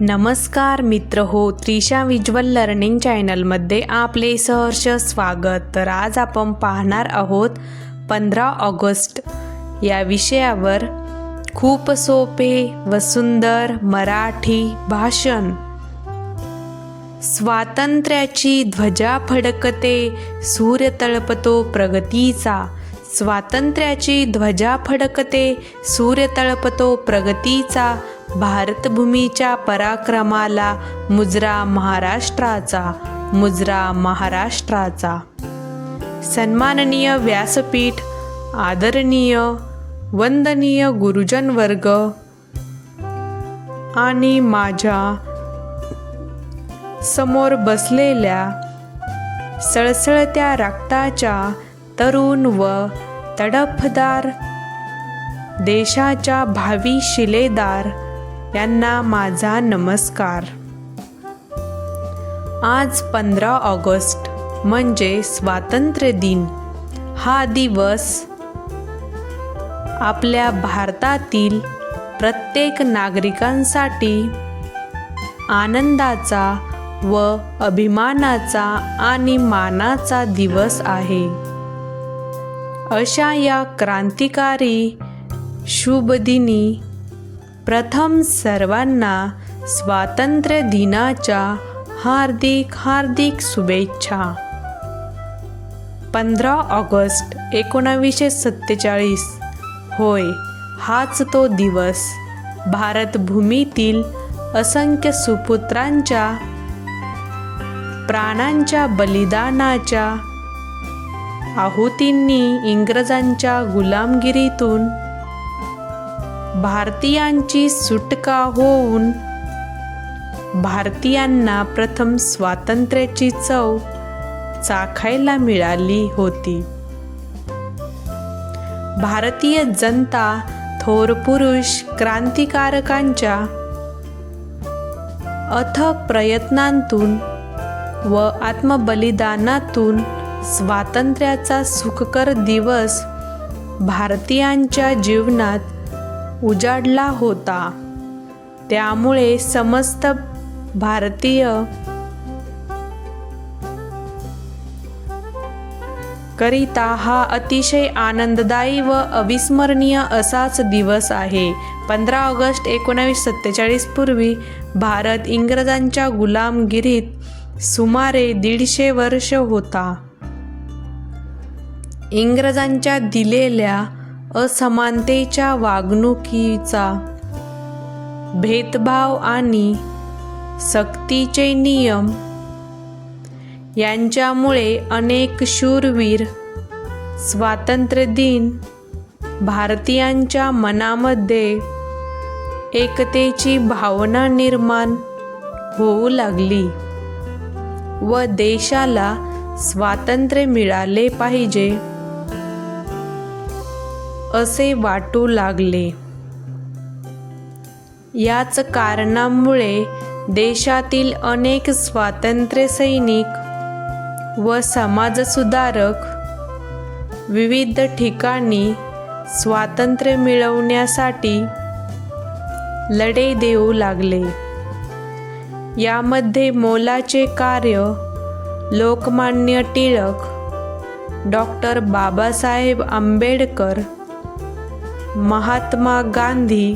नमस्कार मित्र हो त्रिशा विज्वल लर्निंग चॅनलमध्ये आपले सहर्ष स्वागत. तर आज आपण पाहणार आहोत पंधरा ऑगस्ट. या विषयावर खूप सोपे व सुंदर मराठी भाषण. स्वातंत्र्याची ध्वजा फडकते सूर्य तळपतो प्रगतीचा. स्वातंत्र्याची ध्वजा फडकते सूर्य तळपतो प्रगतीचा. भारतभूमीच्या पराक्रमाला मुजरा महाराष्ट्राचा मुजरा महाराष्ट्राचा. सन्माननीय व्यासपीठ आदरणीय वंदनीय गुरुजन वर्ग आणि माझ्यासमोर बसलेल्या सळसळत्या रक्ताच्या तरुण व तडफदार देशाच्या भावी शिलेदार यांना माझा नमस्कार. आज पंधरा ऑगस्ट म्हणजे स्वातंत्र्य दिन. हा दिवस आपल्या भारतातील प्रत्येक नागरिकांसाठी आनंदाचा व अभिमानाचा आणि मानाचा दिवस आहे. अशा या क्रांतिकारी शुभदिनी प्रथम सर्वांना स्वातंत्र्य दिनाच्या हार्दिक हार्दिक शुभेच्छा. पंधरा ऑगस्ट एकोणावीसशे सत्तेचाळीस. होय हाच तो दिवस. भारतभूमीतील असंख्य सुपुत्रांच्या प्राणांच्या बलिदानाच्या आहुतींनी इंग्रजांच्या गुलामगिरीतून भारतीयांची सुटका होऊन भारतीयांना प्रथम स्वातंत्र्याची चव चाखायला मिळाली होती. भारतीय जनता थोर पुरुष क्रांतिकारकांच्या अथक प्रयत्नांतून व आत्मबलिदानातून स्वातंत्र्याचा सुखकर दिवस भारतीयांच्या जीवनात उजाडला होता. त्यामुळे समस्त भारतीय करिता हा अतिशय आनंददायी व अविस्मरणीय असाच दिवस आहे. पंधरा ऑगस्ट एकोणावीस सत्तेचाळीस पूर्वी भारत इंग्रजांच्या गुलामगिरीत सुमारे दीडशे वर्ष होता. इंग्रजांच्या दिलेल्या असमानतेच्या वागणुकीचा भेदभाव आणि सक्तीचे नियम यांच्यामुळे अनेक शूरवीर स्वातंत्र्य दिन भारतीयांच्या मनामध्ये एकतेची भावना निर्माण होऊ लागली व देशाला स्वातंत्र्य मिळाले पाहिजे. असे वाटू लागले. याच कारणामुळे देशातील अनेक स्वातंत्र्य सैनिक व समाजसुधारक विविध ठिकाणी स्वातंत्र्य मिळवण्यासाठी लढे देऊ लागले. यामध्ये मोलाचे कार्य लोकमान्य टिळक डॉक्टर बाबासाहेब आंबेडकर महात्मा गांधी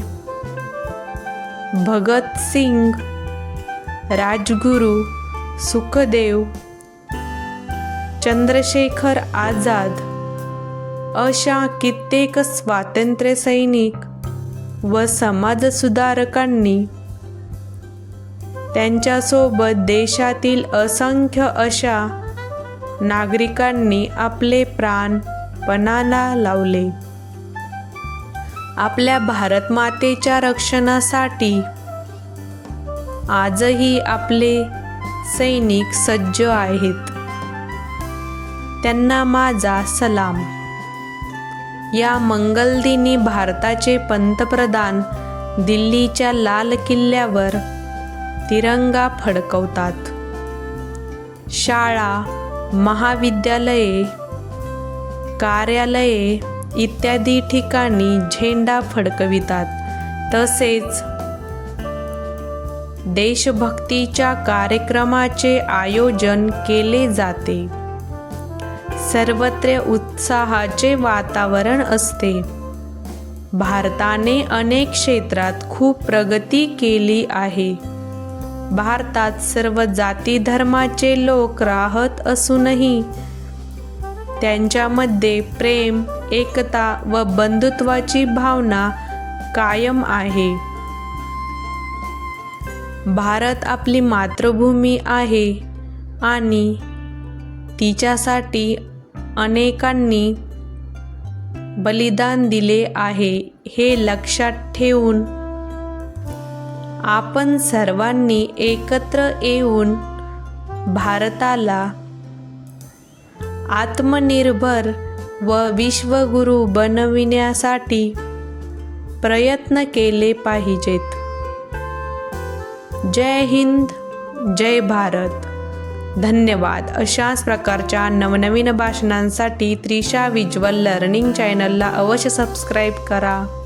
भगत सिंग राजगुरू सुखदेव चंद्रशेखर आझाद अशा कित्येक स्वातंत्र्य सैनिक व समाजसुधारकांनी त्यांच्यासोबत देशातील असंख्य अशा नागरिकांनी आपले प्राण पणाला लावले. आपल्या भारतमातेच्या रक्षणासाठी. आजही आपले सैनिक सज्ज आहेत. त्यांना माझा सलाम. या मंगलदिनी भारताचे पंतप्रधान दिल्लीच्या लाल किल्ल्यावर तिरंगा फडकवतात. शाळा महाविद्यालये कार्यालये इत्यादी ठिकाणी झेंडा फडकवितात. तसेच देशभक्तीच्या कार्यक्रमाचे आयोजन केले जाते. सर्वत्र उत्साहाचे वातावरण असते. भारताने अनेक क्षेत्रात खूप प्रगती केली आहे. भारतात सर्व जाती धर्माचे लोक राहत असूनही त्यांच्यामध्ये प्रेम एकता व बंधुत्वाची भावना कायम आहे. भारत आपली मातृभूमी आहे आणि तिच्यासाठी अनेकांनी बलिदान दिले आहे हे लक्षात ठेवून आपण सर्वांनी एकत्र येऊन भारताला आत्मनिर्भर व विश्वगुरू बनविण्यासाठी प्रयत्न केले पाहिजेत. जय हिंद जय भारत. धन्यवाद. अशाच प्रकारच्या नवनवीन भाषणांसाठी त्रिशा विज्युअल लर्निंग चॅनलला अवश्य सबस्क्राईब करा.